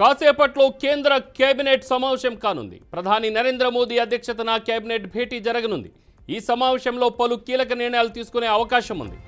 కాసేపట్లో కేంద్ర కేబినెట్ సమావేశం కానుంది. ప్రధాని నరేంద్ర మోదీ అధ్యక్షతన కేబినెట్ భేటీ జరగనుంది. ఈ సమావేశంలో పలు కీలక నిర్ణయాలు తీసుకునే అవకాశం ఉంది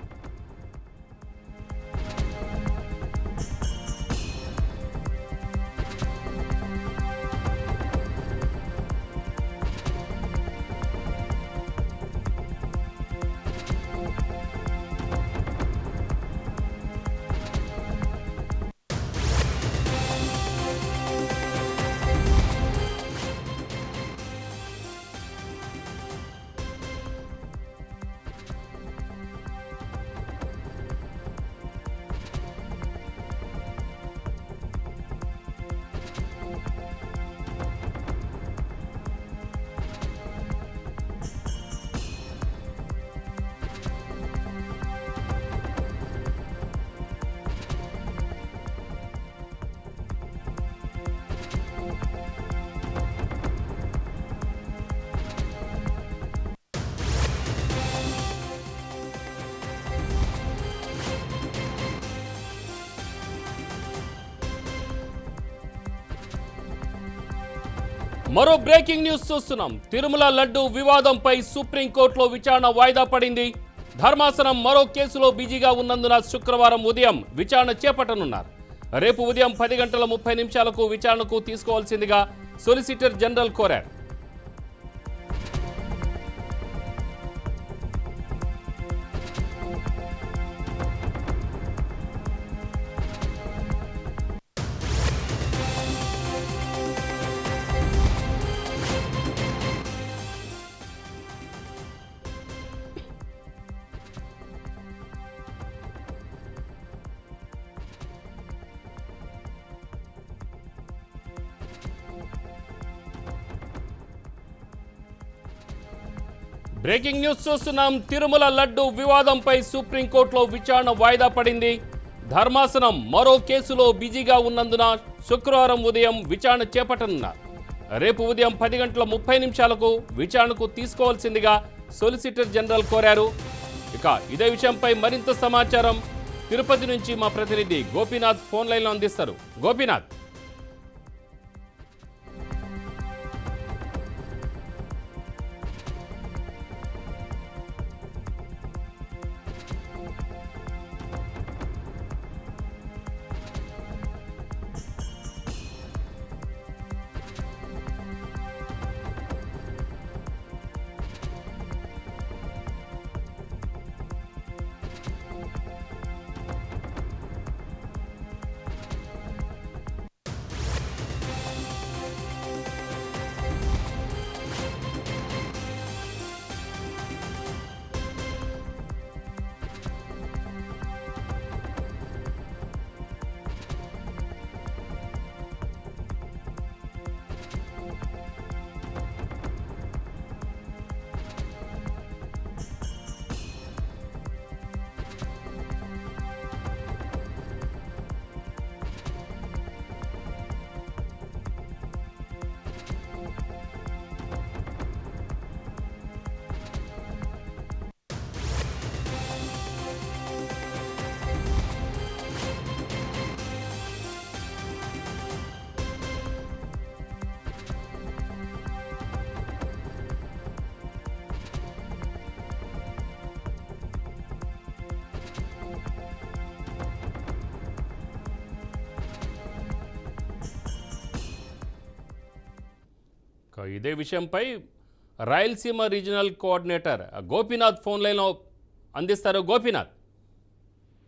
మరో బ్రేకింగ్ న్యూస్ చూస్తున్నాం. తిరుమల లడ్డు వివాదంపై సుప్రీంకోర్టులో విచారణ వాయిదా పడింది. ధర్మాసనం మరో కేసులో బిజీగా ఉన్నందున శుక్రవారం ఉదయం విచారణ చేపట్టనున్నారు. రేపు ఉదయం పది గంటల ముప్పై నిమిషాలకు విచారణకు తీసుకోవాల్సిందిగా సొలిసిటర్ జనరల్ కోరారు. బ్రేకింగ్ న్యూస్ చూస్తున్నాం. తిరుమల లడ్డు వివాదంపై సుప్రీంకోర్టులో విచారణ వాయిదా పడింది. ధర్మాసనం మరో కేసులో బిజీగా ఉన్నందున శుక్రవారం ఉదయం విచారణ చేపట్టనున్నారు రేపు ఉదయం పది గంటల ముప్పై నిమిషాలకు విచారణకు తీసుకోవాల్సిందిగా సొలిసిటర్ జనరల్ కోరారు. ఇక ఇదే విషయంపై మరింత సమాచారం. తిరుపతి నుంచి మా ప్రతినిధి గోపీనాథ్ ఫోన్ లైన్లో అందిస్తారు. గోపీనాథ్. ఇక ఇదే విషయంపై Rayalaseema regional coordinator Gopinath phone లైన్లో అందిస్తారు. గోపీనాథ్.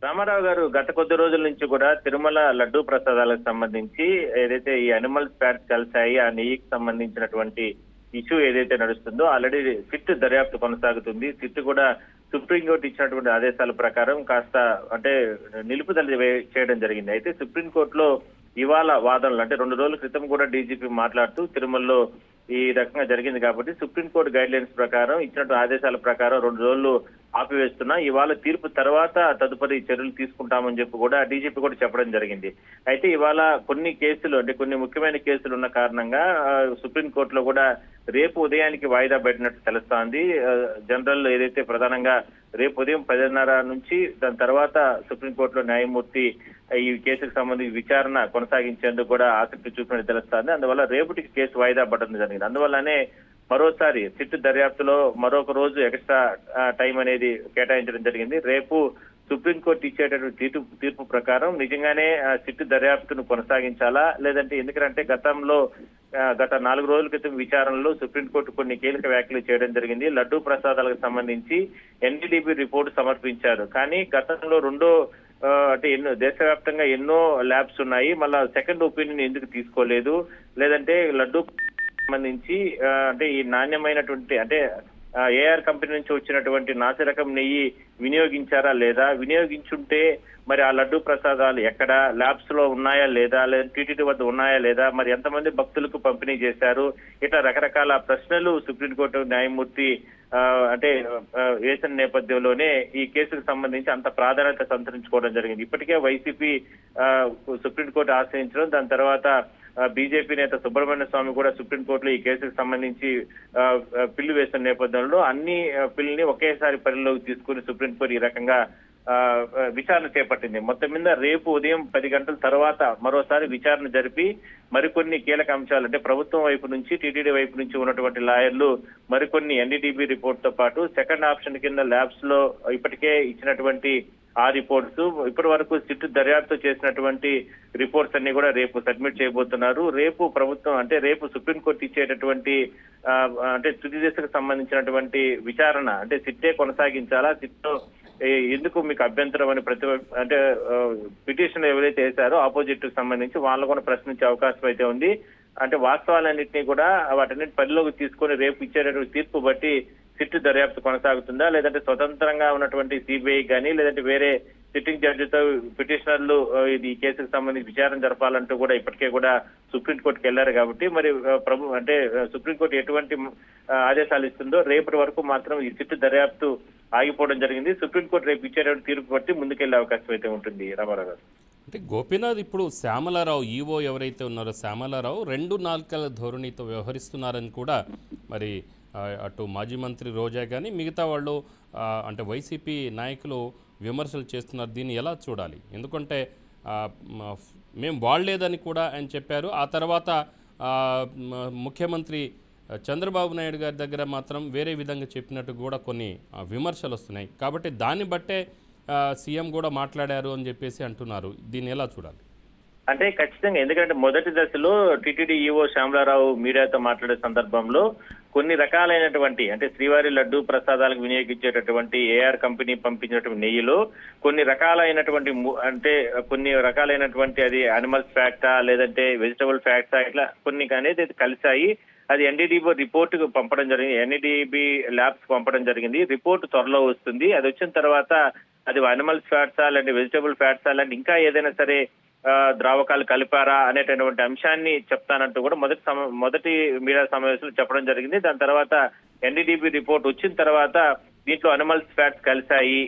రామారావు గారు గత కొద్ది రోజుల నుంచి కూడా తిరుమల లడ్డూ ప్రసాదాలకు సంబంధించి ఏదైతే ఈ అనిమల్ ఫ్యాట్స్ కలిసాయి ఆ నెయ్యికి సంబంధించినటువంటి ఇష్యూ ఏదైతే నడుస్తుందో ఆల్రెడీ సిట్ దర్యాప్తు కొనసాగుతుంది. సిట్ కూడా సుప్రీంకోర్టు ఇచ్చినటువంటి ఆదేశాల ప్రకారం కాస్త అంటే నిలుపుదల వే- చేయడం జరిగింది. అయితే సుప్రీంకోర్టులో ఇవాళ వాదనలు అంటే రెండు రోజుల క్రితం కూడా డీజీపీ మాట్లాడుతూ తిరుమలలో ఈ రకంగా జరిగింది కాబట్టి సుప్రీంకోర్టు గైడ్ లైన్స్ ప్రకారం ఇచ్చినట్టు ఆదేశాల ప్రకారం రెండు రోజులు ఆపివేస్తున్నా ఇవాళ తీర్పు తర్వాత తదుపరి చర్యలు తీసుకుంటామని చెప్పి కూడా డీజీపీ కూడా చెప్పడం జరిగింది. అయితే ఇవాళ కొన్ని కేసులు అంటే కొన్ని ముఖ్యమైన కేసులు ఉన్న కారణంగా సుప్రీంకోర్టులో కూడా రేపు ఉదయానికి వాయిదా పడినట్టు తెలుస్తోంది. జనరల్ ఏదైతే ప్రధానంగా రేపు ఉదయం పదిన్నర నుంచి దాని తర్వాత సుప్రీంకోర్టులో న్యాయమూర్తి ఈ కేసుకు సంబంధించి విచారణ కొనసాగించేందుకు కూడా ఆసక్తి చూపినట్టు తెలుస్తోంది. అందువల్ల రేపటికి కేసు వాయిదా పడడం జరిగింది. అందువల్లనే మరోసారి సిట్ దర్యాప్తులో మరొక రోజు ఎక్స్ట్రా టైం అనేది కేటాయించడం జరిగింది. రేపు సుప్రీంకోర్టు ఇచ్చేటటువంటి తీర్పు తీర్పు ప్రకారం నిజంగానే సిట్ దర్యాప్తును కొనసాగించాలా? లేదంటే ఎందుకంటే గతంలో గత నాలుగు రోజుల క్రితం విచారణలో సుప్రీంకోర్టు కొన్ని కీలక వ్యాఖ్యలు చేయడం జరిగింది. లడ్డూ ప్రసాదాలకు సంబంధించి ఎన్డీడీబీ రిపోర్టు సమర్పించారు. కానీ గతంలో రెండో అంటే ఎన్నో దేశవ్యాప్తంగా ఎన్నో ల్యాబ్స్ ఉన్నాయి. మళ్ళా సెకండ్ ఒపీనియన్ ఎందుకు తీసుకోలేదు? లేదంటే లడ్డూ సంబంధించి అంటే ఈ నాణ్యమైనటువంటి అంటే ఏఆర్ కంపెనీ నుంచి వచ్చినటువంటి నాసిరకం నెయ్యి వినియోగించారా లేదా? వినియోగించుంటే మరి ఆ లడ్డు ప్రసాదాలు ఎక్కడ? ల్యాబ్స్లో ఉన్నాయా లేదా? లేదా టీటీడీ వద్ద ఉన్నాయా లేదా? మరి ఎంతమంది భక్తులకు పంపిణీ చేశారు? ఇట్లా రకరకాల ప్రశ్నలు సుప్రీంకోర్టు న్యాయమూర్తి అంటే వేసిన నేపథ్యంలోనే ఈ కేసుకు సంబంధించి అంత ప్రాధాన్యత సంతరించుకోవడం జరిగింది. ఇప్పటికే వైసీపీ సుప్రీంకోర్టు ఆశ్రయించడం దాని తర్వాత బీజేపీ నేత సుబ్రహ్మణ్య స్వామి కూడా సుప్రీంకోర్టులో ఈ కేసుకు సంబంధించి పిల్లు వేసిన నేపథ్యంలో అన్ని ఆ, పిల్లని ఒకేసారి పరిలోకి తీసుకుని సుప్రీంకోర్టు ఈ రకంగా విచారణ చేపట్టింది. మొత్తం మీద రేపు ఉదయం పది గంటల తర్వాత మరోసారి విచారణ జరిపి మరికొన్ని కీలక అంశాలు అంటే ప్రభుత్వం వైపు నుంచి టీటీడీ వైపు నుంచి ఉన్నటువంటి లాయర్లు మరికొన్ని ఎన్డీటీబీ రిపోర్ట్తో పాటు సెకండ్ ఆప్షన్ కింద ల్యాబ్స్లో ఇప్పటికే ఇచ్చినటువంటి ఆ రిపోర్ట్స్. ఇప్పటి వరకు సిట్ దర్యాప్తు చేసినటువంటి రిపోర్ట్స్ అన్ని కూడా రేపు సబ్మిట్ చేయబోతున్నారు. రేపు ప్రభుత్వం అంటే రేపు సుప్రీంకోర్టు ఇచ్చేటటువంటి అంటే తుది దశకు సంబంధించినటువంటి విచారణ అంటే సిట్టే కొనసాగించాలా సిట్ ఎందుకు మీకు అభ్యంతరం అని ప్రతి అంటే పిటిషన్ ఎవరైతే వేశారో ఆపోజిట్ సంబంధించి వాళ్ళు కూడా ప్రశ్నించే అవకాశం అయితే ఉంది. అంటే వాస్తవాలన్నింటినీ కూడా వాటన్నిటి పరిలోకి తీసుకొని రేపు ఇచ్చేటటువంటి తీర్పు బట్టి సిట్ దర్యాప్తు కొనసాగుతుందా? లేదంటే స్వతంత్రంగా ఉన్నటువంటి సిబిఐ కానీ లేదంటే వేరే సిట్టింగ్ జడ్జితో పిటిషనర్లు ఇది ఈ కేసుకు సంబంధించి విచారణ జరపాలంటూ కూడా ఇప్పటికే కూడా సుప్రీంకోర్టుకి వెళ్ళారు కాబట్టి మరి ప్రభు అంటే సుప్రీంకోర్టు ఎటువంటి ఆదేశాలు ఇస్తుందో రేపటి వరకు మాత్రం ఈ సిట్ దర్యాప్తు ఆగిపోవడం జరిగింది. సుప్రీంకోర్టు రేపు ఇచ్చేటువంటి తీర్పు బట్టి ముందుకెళ్ళే అవకాశం అయితే ఉంటుంది. రామారావు గారు. అంటే గోపీనాథ్ ఇప్పుడు శ్యామలారావు ఈవో ఎవరైతే ఉన్నారో శ్యామలారావు రెండు నాలుకల ధోరణితో వ్యవహరిస్తున్నారని కూడా మరి అటు మాజీ మంత్రి రోజా కానీ మిగతా వాళ్ళు అంటే వైసీపీ నాయకులు విమర్శలు చేస్తున్నారు. దీన్ని ఎలా చూడాలి? ఎందుకంటే మేము వాడలేదని కూడా ఆయన చెప్పారు. ఆ తర్వాత ముఖ్యమంత్రి చంద్రబాబు నాయుడు గారి దగ్గర మాత్రం వేరే విధంగా చెప్పినట్టు కూడా కొన్ని విమర్శలు వస్తున్నాయి. కాబట్టి దాన్ని బట్టే సీఎం కూడా మాట్లాడారు అని చెప్పేసి అంటున్నారు. దీన్ని ఎలా చూడాలి? అంటే ఖచ్చితంగా ఎందుకంటే మొదటి దశలో టిటిడి ఈఓ శ్యామలారావు మీడియాతో మాట్లాడే సందర్భంలో కొన్ని రకాలైనటువంటి అంటే శ్రీవారి లడ్డు ప్రసాదాలకు వినియోగించేటటువంటి ఏఆర్ కంపెనీ పంపించినటువంటి నెయ్యిలో కొన్ని రకాలైనటువంటి అంటే కొన్ని రకాలైనటువంటి అది అనిమల్స్ ఫ్యాక్టా లేదంటే వెజిటబుల్ ఫ్యాక్టా ఇట్లా కొన్ని అనేది కలిసాయి అది ఎన్డీడీబీ రిపోర్ట్ పంపడం జరిగింది. ఎన్డీడీబీ ల్యాబ్స్ పంపడం జరిగింది. రిపోర్ట్ త్వరలో వస్తుంది. అది వచ్చిన తర్వాత అది అనిమల్స్ ఫ్యాట్సా లేదంటే వెజిటబుల్ ఫ్యాట్సా లేదంటే ఇంకా ఏదైనా సరే ద్రావకాలు కలిపారా అనేటటువంటి అంశాన్ని చెప్తానంటూ కూడా మొదటి మొదటి మీడియా సమావేశంలో చెప్పడం జరిగింది. దాని తర్వాత ఎన్డీడీబీ రిపోర్ట్ వచ్చిన తర్వాత దీంట్లో అనిమల్స్ ఫ్యాట్స్ కలిశాయి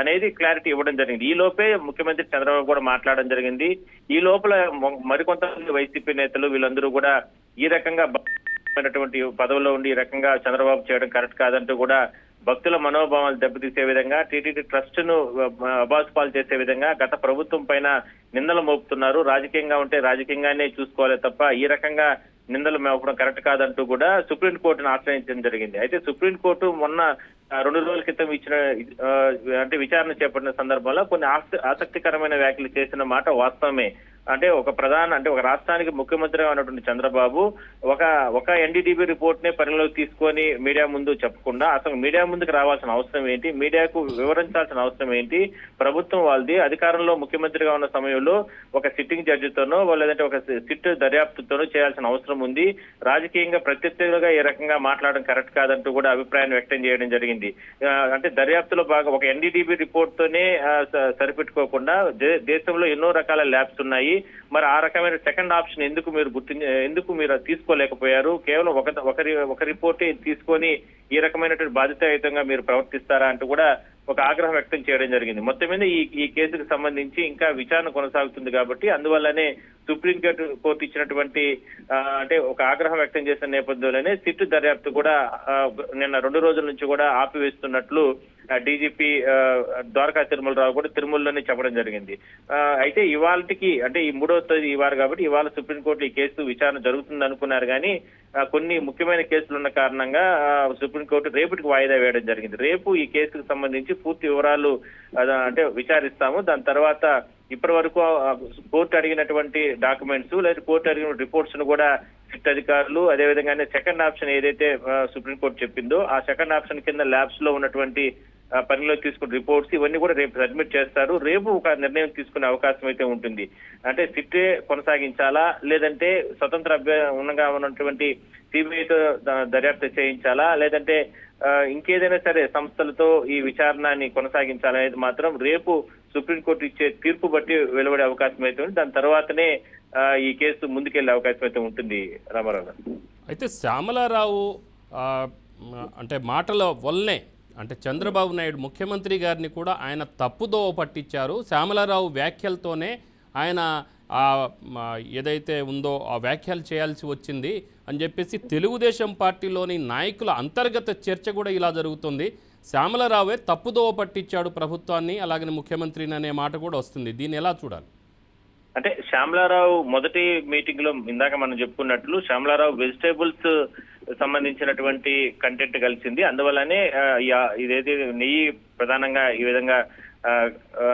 అనేది క్లారిటీ ఇవ్వడం జరిగింది. ఈ లోపే ముఖ్యమంత్రి చంద్రబాబు కూడా మాట్లాడడం జరిగింది. ఈ లోపల మరికొంతమంది వైసీపీ నేతలు వీళ్ళందరూ కూడా ఈ రకంగా పదవిలో ఉండి ఈ రకంగా చంద్రబాబు చేయడం కరెక్ట్ కాదంటూ కూడా భక్తుల మనోభావాలు దెబ్బతీసే విధంగా టీటీడీ ట్రస్ట్ను అబాసుపాలు చేసే విధంగా గత ప్రభుత్వం పైన నిందలు మోపుతున్నారు. రాజకీయంగా ఉంటే రాజకీయంగానే చూసుకోవాలి తప్ప ఈ రకంగా నిందలు మోపడం కరెక్ట్ కాదంటూ కూడా సుప్రీంకోర్టును ఆశ్రయించడం జరిగింది. అయితే సుప్రీంకోర్టు మొన్న రెండు రోజుల క్రితం ఇచ్చిన అంటే విచారణ చేపట్టిన సందర్భంలో కొన్ని ఆసక్తికరమైన వ్యాఖ్యలు చేసిన మాట వాస్తవమే. అంటే ఒక ప్రధాన అంటే ఒక రాష్ట్రానికి ముఖ్యమంత్రిగా ఉన్నటువంటి చంద్రబాబు ఒక ఒక ఎన్డీటీబీ రిపోర్ట్ నే పరిగణలోకి తీసుకొని మీడియా ముందు చెప్పకుండా అసలు మీడియా ముందుకు రావాల్సిన అవసరం ఏంటి? మీడియాకు వివరించాల్సిన అవసరం ఏంటి? ప్రభుత్వం వాళ్ళది. అధికారంలో ముఖ్యమంత్రిగా ఉన్న సమయంలో ఒక సిట్టింగ్ జడ్జితోనో లేదంటే ఒక సిట్ దర్యాప్తుతోనో చేయాల్సిన అవసరం ఉంది. రాజకీయంగా ప్రత్యర్థులుగా ఈ రకంగా మాట్లాడడం కరెక్ట్ కాదంటూ కూడా అభిప్రాయాన్ని వ్యక్తం చేయడం జరిగింది. అంటే దర్యాప్తులో బాగా ఒక ఎన్డీటీబీ రిపోర్ట్ తోనే స- సరిపెట్టుకోకుండా దేశంలో ఎన్నో రకాల ల్యాబ్స్ ఉన్నాయి. మరి ఆ రకమైన సెకండ్ ఆప్షన్ ఎందుకు మీరు గుర్తి ఎందుకు మీరు తీసుకోలేకపోయారు? కేవలం ఒక ఒకరి ఒక రిపోర్టే తీసుకొని ఈ రకమైనటువంటి బాధ్యతాయుతంగా మీరు ప్రవర్తిస్తారా అంటూ కూడా ఒక ఆగ్రహం వ్యక్తం చేయడం జరిగింది. మొత్తం మీద ఈ ఈ కేసుకు సంబంధించి ఇంకా విచారణ కొనసాగుతుంది కాబట్టి అందువల్లనే సుప్రీంకోర్టు కోర్టు ఇచ్చినటువంటి అంటే ఒక ఆగ్రహం వ్యక్తం చేసిన నేపథ్యంలోనే సిట్ దర్యాప్తు కూడా నిన్న రెండు రోజుల నుంచి కూడా ఆపివేస్తున్నట్లు డీజీపీ ద్వారకా తిరుమలరావు కూడా తిరుమలలోనే చెప్పడం జరిగింది. ఆ, అయితే ఇవాళకి అంటే ఈ మూడో తేదీ ఇవ్వాలి కాబట్టి ఇవాళ సుప్రీంకోర్టు ఈ కేసు విచారణ జరుగుతుంది అనుకున్నారు కానీ కొన్ని ముఖ్యమైన కేసులు ఉన్న కారణంగా సుప్రీంకోర్టు రేపటికి వాయిదా వేయడం జరిగింది. రేపు ఈ కేసుకు సంబంధించి పూర్తి వివరాలు అంటే విచారిస్తాము. దాని తర్వాత ఇప్పటి వరకు కోర్టు అడిగినటువంటి డాక్యుమెంట్స్ లేదా కోర్టు అడిగిన రిపోర్ట్స్ను కూడా సిట్ అధికారులు అదేవిధంగానే సెకండ్ ఆప్షన్ ఏదైతే సుప్రీంకోర్టు చెప్పిందో ఆ సెకండ్ ఆప్షన్ కింద ల్యాబ్స్లో ఉన్నటువంటి ఆ, పనిలో తీసుకున్న రిపోర్ట్స్ ఇవన్నీ కూడా రేపు సబ్మిట్ చేస్తారు. రేపు ఒక నిర్ణయం తీసుకునే అవకాశం అయితే ఉంటుంది. అంటే సిట్టే కొనసాగించాలా? లేదంటే స్వతంత్ర అభ్యర్థంగా ఉన్నటువంటి సిబిఐతో దర్యాప్తు చేయించాలా? లేదంటే ఇంకేదైనా సరే సంస్థలతో ఈ విచారణని కొనసాగించాలనేది మాత్రం రేపు సుప్రీంకోర్టు ఇచ్చే తీర్పు బట్టి వెలువడే అవకాశం అయితే ఉంది. దాని తర్వాతనే ఈ కేసు ముందుకెళ్ళే అవకాశం అయితే ఉంటుంది. రామారావు అయితే శ్యామలారావు అంటే మాటల వల్లనే అంటే చంద్రబాబు నాయుడు ముఖ్యమంత్రి గారిని కూడా ఆయన తప్పుదోవ పట్టించారు. శ్యామలారావు వ్యాఖ్యలతోనే ఆయన ఏదైతే ఉందో ఆ వ్యాఖ్యలు చేయాల్సి వచ్చింది అని చెప్పేసి తెలుగుదేశం పార్టీలోని నాయకుల అంతర్గత చర్చ కూడా ఇలా జరుగుతుంది. శ్యామలరావే తప్పుదోవ పట్టించాడు ప్రభుత్వాన్ని అలాగని ముఖ్యమంత్రిని అనే మాట కూడా వస్తుంది. దీన్ని ఎలా చూడాలి? అంటే శ్యామలారావు మొదటి మీటింగ్లో ఇందాక మనం చెప్పుకున్నట్లు శ్యామలారావు వెజిటేబుల్స్ సంబంధించినటువంటి కంటెంట్ కలిసింది. అందువల్లనే ఇదైతే నెయ్యి ప్రధానంగా ఈ విధంగా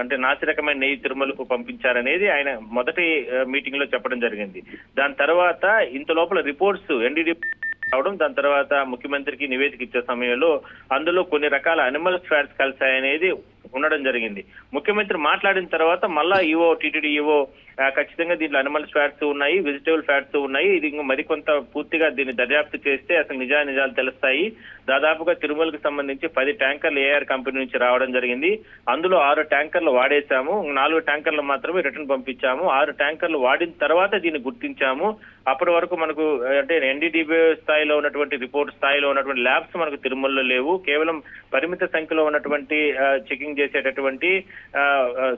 అంటే నాసిరకమైన నెయ్యి తిరుమలకు పంపించారనేది ఆయన మొదటి మీటింగ్లో చెప్పడం జరిగింది. దాని తర్వాత ఇంత లోపల రిపోర్ట్స్ ఎన్డీడీ రావడం దాని తర్వాత ముఖ్యమంత్రికి నివేదిక ఇచ్చే సమయంలో అందులో కొన్ని రకాల అనిమల్ ఫ్యాట్స్ కలిసాయనేది ఉండడం జరిగింది. ముఖ్యమంత్రి మాట్లాడిన తర్వాత మళ్ళా ఈవో టీటీడీ ఈవో ఖచ్చితంగా దీంట్లో అనిమల్ ఫ్యాట్స్ ఉన్నాయి వెజిటేబుల్ ఫ్యాట్స్ ఉన్నాయి. ఇది ఇంకా మరికొంత పూర్తిగా దీన్ని దర్యాప్తు చేస్తే అసలు నిజా నిజాలు తెలుస్తాయి. దాదాపుగా తిరుమలకు సంబంధించి పది ట్యాంకర్లు ఏఆర్ కంపెనీ నుంచి రావడం జరిగింది. అందులో ఆరు ట్యాంకర్లు వాడేశాము. నాలుగు ట్యాంకర్లు మాత్రమే రిటర్న్ పంపించాము. ఆరు ట్యాంకర్లు వాడిన తర్వాత దీన్ని గుర్తించాము. అప్పటి వరకు మనకు అంటే ఎన్డీడీబీ స్థాయిలో ఉన్నటువంటి రిపోర్ట్ స్థాయిలో ఉన్నటువంటి ల్యాబ్స్ మనకు తిరుమలలో లేవు. కేవలం పరిమిత సంఖ్యలో ఉన్నటువంటి చెకింగ్ చేసేటటువంటి ఆ,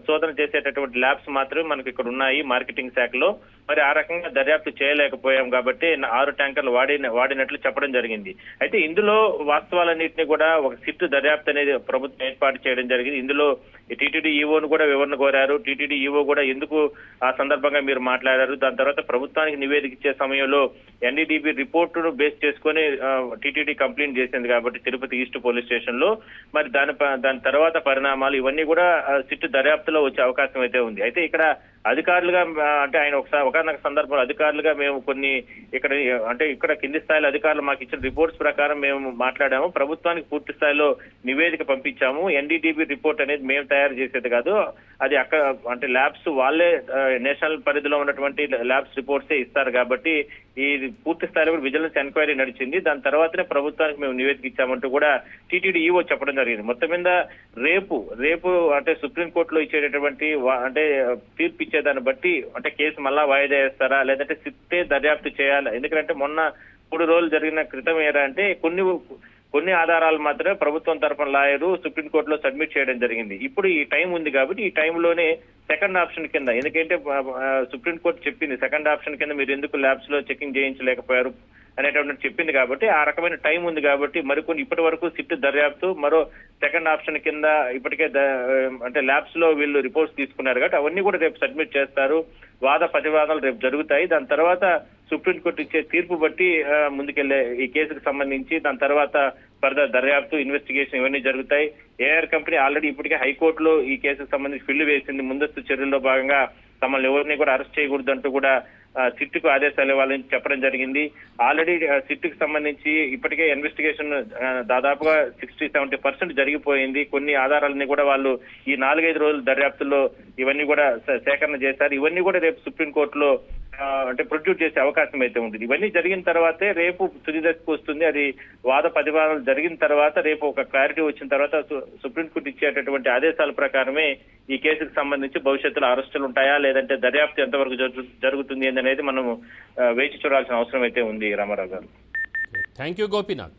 శోధన చేసేటటువంటి ల్యాబ్స్ మాత్రమే మనకు ఇక్కడ ఉన్నాయి మార్కెటింగ్ శాఖలో. మరి ఆ రకంగా దర్యాప్తు చేయలేకపోయాం కాబట్టి ఆరు ట్యాంకర్లు వాడిన వాడినట్లు చెప్పడం జరిగింది. అయితే ఇందులో వాస్తవాలన్నింటినీ కూడా ఒక సిట్ దర్యాప్తు అనేది ప్రభుత్వం ఏర్పాటు చేయడం జరిగింది. ఇందులో టీటీడీ ఈవోను కూడా వివరణ కోరారు. టీటీడీ ఈవో కూడా ఎందుకు ఆ సందర్భంగా మీరు మాట్లాడారు? దాని తర్వాత ప్రభుత్వానికి నివేదిక ఇచ్చే సమయంలో ఎన్డీడీబీ రిపోర్టును బేస్ చేసుకొని టీటీడీ కంప్లైంట్ చేసింది కాబట్టి తిరుపతి ఈస్ట్ పోలీస్ స్టేషన్లో మరి దాని ప- దాని తర్వాత పరిణామాలు ఇవన్నీ కూడా సిట్ దర్యాప్తులో వచ్చే అవకాశం అయితే ఉంది. అయితే ఇక్కడ అధికారులుగా అంటే ఆయన ఒకసారి ఒక ఒకనొక సందర్భంలో అధికారులుగా మేము కొన్ని ఇక్కడ అంటే ఇక్కడ కింది స్థాయిలో అధికారులు మాకు ఇచ్చిన రిపోర్ట్స్ ప్రకారం మేము మాట్లాడాము. ప్రభుత్వానికి పూర్తి స్థాయిలో నివేదిక పంపించాము. ఎన్డీటీబీ రిపోర్ట్ అనేది మేము తయారు చేసేది కాదు. అది అక్కడ అంటే ల్యాబ్స్ వాళ్ళే నేషనల్ పరిధిలో ఉన్నటువంటి ల్యాబ్స్ రిపోర్ట్సే ఇస్తారు కాబట్టి ఈ పూర్తి స్థాయిలో కూడా విజిలెన్స్ ఎంక్వైరీ నడిచింది. దాని తర్వాతనే ప్రభుత్వానికి మేము నివేదిక ఇచ్చామంటూ కూడా టీటీడీ ఈవో చెప్పడం జరిగింది. మొత్తం మీద రేపు రేపు అంటే సుప్రీంకోర్టులో ఇచ్చేటటువంటి అంటే తీర్పు ఇచ్చేదాన్ని బట్టి అంటే కేసు మళ్ళా వాయిదా వేస్తారా లేదంటే సిప్తే దర్యాప్తు చేయాలా? ఎందుకంటే మొన్న మూడు రోజులు జరిగిన క్రితం ఏరా అంటే కొన్ని కొన్ని ఆధారాలు మాత్రమే ప్రభుత్వం తరపున లాయరు సుప్రీంకోర్టులో సబ్మిట్ చేయడం జరిగింది. ఇప్పుడు ఈ టైం ఉంది కాబట్టి ఈ టైంలోనే సెకండ్ ఆప్షన్ కింద ఎందుకంటే సుప్రీంకోర్టు చెప్పింది సెకండ్ ఆప్షన్ కింద మీరు ఎందుకు ల్యాబ్స్లో చెకింగ్ చేయించలేకపోయారు? అనేటువంటి చెప్పింది కాబట్టి ఆ రకమైన టైం ఉంది కాబట్టి మరికొన్ని ఇప్పటి వరకు సిట్ దర్యాప్తు మరో సెకండ్ ఆప్షన్ కింద ఇప్పటికే ద- అంటే ల్యాబ్స్లో వీళ్ళు రిపోర్ట్స్ తీసుకున్నారు కాబట్టి అవన్నీ కూడా రేపు సబ్మిట్ చేస్తారు. వాద ప్రతివాదాలు రేపు జరుగుతాయి. దాని తర్వాత సుప్రీంకోర్టు ఇచ్చే తీర్పు బట్టి ముందుకెళ్ళే ఈ కేసుకు సంబంధించి దాని తర్వాత ఫర్దర్ దర్యాప్తు ఇన్వెస్టిగేషన్ ఇవన్నీ జరుగుతాయి. ఏఆర్ కంపెనీ ఆల్రెడీ ఇప్పటికే హైకోర్టులో ఈ కేసుకు సంబంధించి ఫిల్లు వేసింది. ముందస్తు చర్యల్లో భాగంగా తమల్ని ఎవరిని కూడా అరెస్ట్ చేయకూడదంటూ కూడా ఆ, సిట్టుకు ఆదేశాలు ఇవ్వాలని చెప్పడం జరిగింది. ఆల్రెడీ సిట్టుకు సంబంధించి ఇప్పటికే ఇన్వెస్టిగేషన్ దాదాపుగా సిక్స్టీ సెవెంటీ పర్సెంట్ జరిగిపోయింది. కొన్ని ఆధారాలని కూడా వాళ్ళు ఈ నాలుగైదు రోజుల దర్యాప్తుల్లో ఇవన్నీ కూడా సేకరణ చేశారు. ఇవన్నీ కూడా రేపు సుప్రీంకోర్టులో అంటే ప్రొడ్యూస్ చేసే అవకాశం అయితే ఉంది ఇవన్నీ జరిగిన తర్వాతే రేపు తుది దశకు వస్తుంది. అది వాద ప్రతివాదాలు జరిగిన తర్వాత రేపు ఒక క్లారిటీ వచ్చిన తర్వాత సుప్రీంకోర్టు ఇచ్చేటటువంటి ఆదేశాల ప్రకారమే ఈ కేసుకు సంబంధించి భవిష్యత్తులో అరెస్టులు ఉంటాయా? లేదంటే దర్యాప్తు ఎంతవరకు జరుగుతుంది అనేది మనం వేచి చూడాల్సిన అవసరం అయితే ఉంది రామారావు గారు. Thank you Gopinath